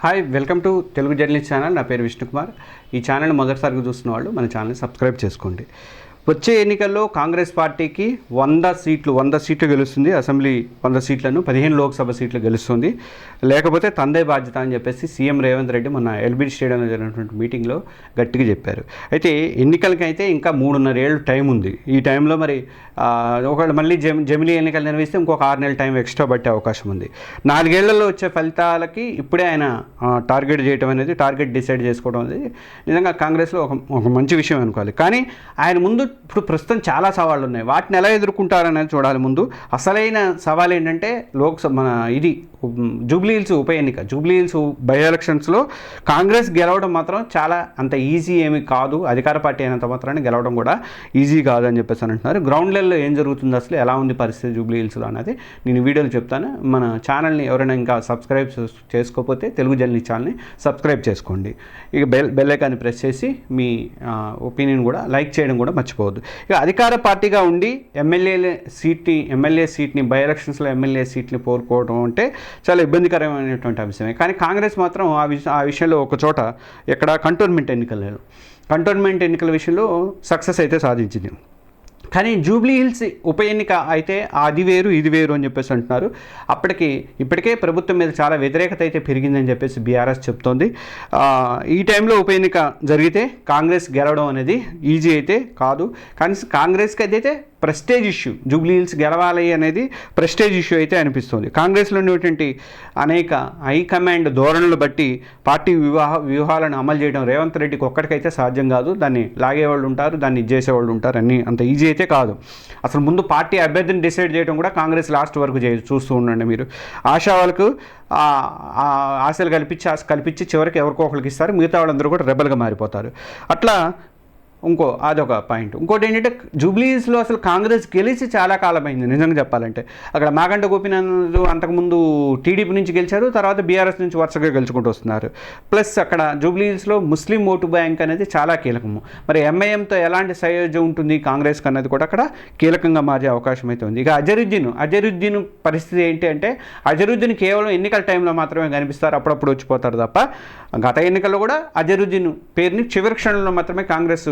Hi welcome to Telugu journalist channel నా పేరు విష్ణుకుమార్. ఈ ఛానల్ మొదటిసారిగా చూస్తున్న వాళ్ళు మన ఛానల్ని సబ్స్క్రైబ్ చేసుకోండి. వచ్చే ఎన్నికల్లో కాంగ్రెస్ పార్టీకి వంద సీట్లు వంద సీట్లు గెలుస్తుంది. అసెంబ్లీ వంద సీట్లను పదిహేను లోక్సభ సీట్లు గెలుస్తుంది. లేకపోతే తందే బాధ్యత అని చెప్పేసి సీఎం రేవంత్ రెడ్డి మొన్న ఎల్బీ స్టేడియంలో జరిగినటువంటి మీటింగ్లో గట్టిగా చెప్పారు. అయితే ఎన్నికలకైతే ఇంకా మూడున్నర ఏళ్ళు టైం ఉంది. ఈ టైంలో మరి ఒకవేళ మళ్ళీ జెమ్ జమిలీ ఎన్నికలు నిర్వహిస్తే ఇంకొక ఆరు నెలల టైం ఎక్స్ట్రా పట్టే అవకాశం ఉంది. నాలుగేళ్ళలో వచ్చే ఫలితాలకి ఇప్పుడే ఆయన టార్గెట్ చేయడం అనేది టార్గెట్ డిసైడ్ చేసుకోవడం అనేది నిజంగా కాంగ్రెస్లో ఒక ఒక మంచి విషయం అనుకోవాలి. కానీ ఆయన ముందు ఇప్పుడు ప్రస్తుతం చాలా సవాళ్ళు ఉన్నాయి. వాటిని ఎలా ఎదుర్కొంటారనేది చూడాలి ముందు. అసలైన సవాల్ ఏంటంటే లోక్సభ మన ఇది జూబ్లీహిల్స్ ఉప ఎన్నిక. జూబ్లీ హిల్స్ బై ఎలక్షన్స్లో కాంగ్రెస్ గెలవడం మాత్రం చాలా అంత ఈజీ ఏమి కాదు. అధికార పార్టీ అయినంత మాత్రాన్ని గెలవడం కూడా ఈజీ కాదు అని చెప్పేసి అని అంటున్నారు. గ్రౌండ్ లెవెల్లో ఏం జరుగుతుంది అసలు? ఎలా ఉంది పరిస్థితి జూబ్లీహిల్స్లో అనేది నేను వీడియోలు చెప్తాను. మన ఛానల్ని ఎవరైనా ఇంకా సబ్స్క్రైబ్ చేసుకోకపోతే తెలుగు జర్నీ ఛానల్ని సబ్స్క్రైబ్ చేసుకోండి. ఇక బెల్ బెల్ ఐకాన్ని ప్రెస్ చేసి మీ ఒపీనియన్ కూడా లైక్ చేయడం కూడా మర్చిపోవద్దు. ఇక అధికార పార్టీగా ఉండి ఎమ్మెల్యే సీట్ని ఎమ్మెల్యే సీట్ని బై ఎలక్షన్స్లో ఎమ్మెల్యే సీట్ని కోరుకోవడం అంటే చాలా ఇబ్బందికరమైనటువంటి అంశమే. కానీ కాంగ్రెస్ మాత్రం ఆ విషయం ఆ విషయంలో ఒక చోట ఎక్కడ కంటోన్మెంట్ ఎన్నికలు కంటోన్మెంట్ ఎన్నికల విషయంలో సక్సెస్ అయితే సాధించింది. కానీ జూబ్లీ హిల్స్ ఉప ఎన్నిక అయితే అది వేరు ఇది వేరు అని చెప్పేసి అంటున్నారు. అప్పటికి ఇప్పటికే ప్రభుత్వం మీద చాలా వ్యతిరేకత అయితే పెరిగిందని చెప్పేసి బీఆర్ఎస్ చెప్తోంది. ఈ టైంలో ఉప ఎన్నిక జరిగితే కాంగ్రెస్ గెలవడం అనేది ఈజీ అయితే కాదు. కానీ కాంగ్రెస్కి అయితే ప్రెస్టేజ్ ఇష్యూ జూబ్లీ హిల్స్ గెలవాలి అనేది ప్రెస్టేజ్ ఇష్యూ అయితే అనిపిస్తుంది. కాంగ్రెస్లో ఉన్నటువంటి అనేక హైకమాండ్ ధోరణులు బట్టి పార్టీ వివాహ వ్యూహాలను అమలు చేయడం రేవంత్ రెడ్డికి ఒక్కడికైతే సాధ్యం కాదు. దాన్ని లాగేవాళ్ళు ఉంటారు దాన్ని చేసేవాళ్ళు ఉంటారు అన్నీ అంత ఈజీ అయితే కాదు. అసలు ముందు పార్టీ అభ్యర్థిని డిసైడ్ చేయడం కూడా కాంగ్రెస్ లాస్ట్ వరకు చే చూస్తూ ఉండండి మీరు. ఆశా వాళ్ళకు ఆశలు కల్పించి ఆశ కల్పించి చివరికి ఎవరికో ఒకరికి ఇస్తారు. మిగతా వాళ్ళందరూ కూడా రెబల్గా మారిపోతారు. అట్లా ఇంకో అదొక పాయింట్. ఇంకోటి ఏంటంటే జూబ్లీస్లో అసలు కాంగ్రెస్ గెలిచి చాలా కాలమైంది నిజంగా చెప్పాలంటే. అక్కడ మాగంట గోపినాథ్ అంతకుముందు టీడీపీ నుంచి గెలిచారు తర్వాత బీఆర్ఎస్ నుంచి వరుసగా గెలుచుకుంటూ వస్తున్నారు. ప్లస్ అక్కడ జూబ్లీస్లో ముస్లిం ఓటు బ్యాంక్ అనేది చాలా కీలకము. మరి ఎంఐఎంతో ఎలాంటి సయోధ్య ఉంటుంది కాంగ్రెస్ అన్నది కూడా అక్కడ కీలకంగా మారే అవకాశం అయితే ఉంది. ఇక అజరుద్దీన్ అజరుద్దీన్ పరిస్థితి ఏంటి అంటే అజరుద్దీన్ కేవలం ఎన్నికల టైంలో మాత్రమే కనిపిస్తారు అప్పుడప్పుడు వచ్చిపోతారు తప్ప గత ఎన్నికల్లో కూడా అజరుద్దీన్ పేరుని చివరి క్షణంలో మాత్రమే కాంగ్రెస్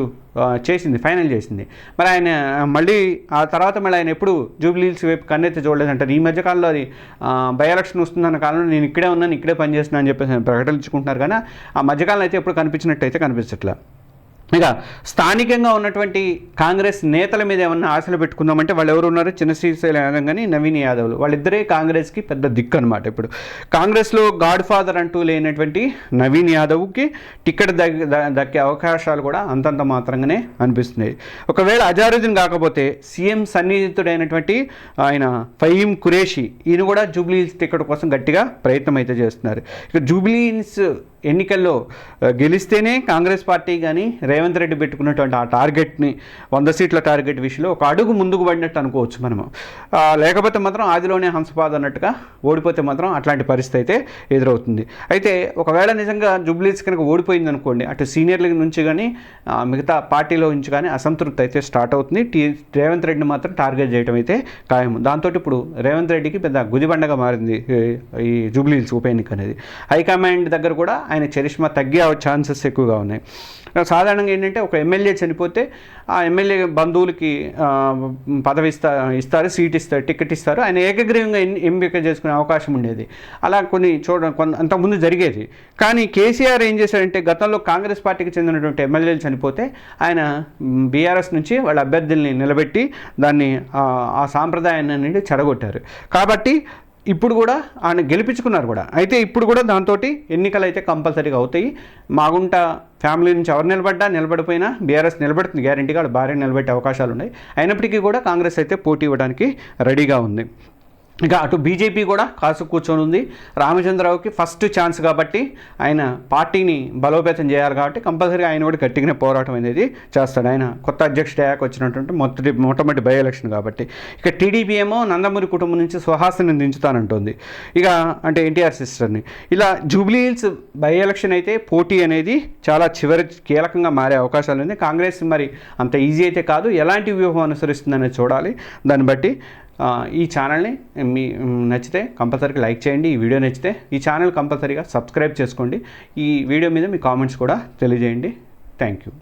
చేసింది ఫైనల్ చేసింది. మరి ఆయన మళ్ళీ ఆ తర్వాత మళ్ళీ ఆయన ఎప్పుడు జూబ్లీహిల్స్ వైపు కన్నెత్తి చూడలేదంటారు ఈ మధ్యకాలంలో అది బై ఎలక్షన్ వస్తుందన్న కాలంలో నేను ఇక్కడే ఉన్నాను ఇక్కడే పనిచేస్తున్నాను అని చెప్పేసి ప్రకటించుకుంటున్నారు. కానీ ఆ మధ్యకాలంలో అయితే ఎప్పుడు కనిపించినట్టు అయితే కనిపించట్లేదు ఇక స్థానికంగా ఉన్నటువంటి కాంగ్రెస్ నేతల మీద ఏమన్నా ఆశలు పెట్టుకుందామంటే వాళ్ళు ఎవరు ఉన్నారు చిన్న శ్రీశైలం యాదవ్ కానీ నవీన్ యాదవ్లు. వాళ్ళిద్దరే కాంగ్రెస్కి పెద్ద దిక్కు అనమాట ఇప్పుడు. కాంగ్రెస్లో గాడ్ ఫాదర్ అంటూ లేనటువంటి నవీన్ యాదవ్కి టికెట్ దక్కే అవకాశాలు కూడా అంతంత మాత్రంగానే అనిపిస్తున్నాయి. ఒకవేళ అజారుద్దీన్ కాకపోతే సీఎం సన్నిహితుడైనటువంటి ఆయన ఫయీం కురేషి ఈయన కూడా జూబ్లీ టికెట్ కోసం గట్టిగా ప్రయత్నం అయితే చేస్తున్నారు. ఇక జూబ్లీహిల్స్ ఎన్నికల్లో గెలిస్తేనే కాంగ్రెస్ పార్టీ కానీ రేవంత్ రెడ్డి పెట్టుకున్నటువంటి ఆ టార్గెట్ని వంద సీట్ల టార్గెట్ విషయంలో ఒక అడుగు ముందుకు పడినట్టు అనుకోవచ్చు మనము. లేకపోతే మాత్రం ఆదిలోనే హంసపాద్ అన్నట్టుగా ఓడిపోతే మాత్రం అట్లాంటి పరిస్థితి అయితే ఎదురవుతుంది. అయితే ఒకవేళ నిజంగా జూబ్లీస్ కనుక ఓడిపోయింది అనుకోండి అటు సీనియర్ల నుంచి కానీ మిగతా పార్టీలో నుంచి కానీ అసంతృప్తి అయితే స్టార్ట్ అవుతుంది. టీ రేవంత్ రెడ్డిని మాత్రం టార్గెట్ చేయడం అయితే ఖాయం దాంతో ఇప్పుడు రేవంత్ రెడ్డికి పెద్ద గుదిబండగా మారింది ఈ- ఈ జూబ్లీహిల్స్ ఉప ఎన్నిక అనేది. హైకమాండ్ దగ్గర కూడా ఆయన చరిష్మా తగ్గే ఛాన్సెస్ ఎక్కువగా ఉన్నాయి. సాధారణంగా ఏంటంటే ఒక ఎమ్మెల్యే చనిపోతే ఆ ఎమ్మెల్యే బంధువులకి పదవి ఇస్తా ఇస్తారు సీట్ ఇస్తారు టికెట్ ఇస్తారు. ఆయన ఏకగ్రీవంగా ఎంపిక చేసుకునే అవకాశం ఉండేది. అలా కొన్ని చూడ కొంత అంతకుముందు జరిగేది. కానీ కేసీఆర్ ఏం చేశారంటే గతంలో కాంగ్రెస్ పార్టీకి చెందినటువంటి ఎమ్మెల్యేలు చనిపోతే ఆయన బీఆర్ఎస్ నుంచి వాళ్ళ అభ్యర్థుల్ని నిలబెట్టి దాన్ని ఆ, సాంప్రదాయాన్ని చెడగొట్టారు. కాబట్టి ఇప్పుడు కూడా ఆయన గెలిపించుకున్నారు కూడా. అయితే ఇప్పుడు కూడా దాంతో ఎన్నికలు అయితే కంపల్సరీగా అవుతాయి. మాగుంట ఫ్యామిలీ నుంచి ఎవరు నిలబడ్డా నిలబడిపోయినా బీఆర్ఎస్ నిలబడుతుంది. గ్యారంటీగా వాళ్ళ భార్య నిలబెట్టే అవకాశాలు ఉన్నాయి. అయినప్పటికీ కూడా కాంగ్రెస్ అయితే పోటీ ఇవ్వడానికి రెడీగా ఉంది. ఇక అటు బీజేపీ కూడా కాసు కూర్చొని ఉంది. రామచంద్రరావుకి ఫస్ట్ ఛాన్స్ కాబట్టి ఆయన పార్టీని బలోపేతం చేయాలి కాబట్టి కంపల్సరీ ఆయన కూడా గట్టిగానే పోరాటం అనేది చేస్తాడు. ఆయన కొత్త అధ్యక్షుడు అయ్యాక వచ్చినటువంటి మొదటి మొట్టమొదటి బై ఎలక్షన్ కాబట్టి. ఇక టీడీపీ ఏమో నందమూరి కుటుంబం నుంచి సుహాసిని దించుతానంటుంది. ఇక అంటే ఎన్టీఆర్ సిస్టర్ని ఇలా జూబ్లీ హిల్స్ బై ఎలక్షన్ అయితే పోటీ అనేది చాలా చివరి కీలకంగా మారే అవకాశాలు ఉంది కాంగ్రెస్ మరి అంత ఈజీ అయితే కాదు. ఎలాంటి వ్యూహం అనుసరిస్తుందనేది చూడాలి. దాన్ని బట్టి ఈ ఛానల్ని మీ నచ్చితే కంపల్సరీగా లైక్ చేయండి. ఈ వీడియో నచ్చితే ఈ ఛానల్ కంపల్సరీగా సబ్స్క్రైబ్ చేసుకోండి. ఈ వీడియో మీద మీ కామెంట్స్ కూడా తెలియజేయండి. Thank you.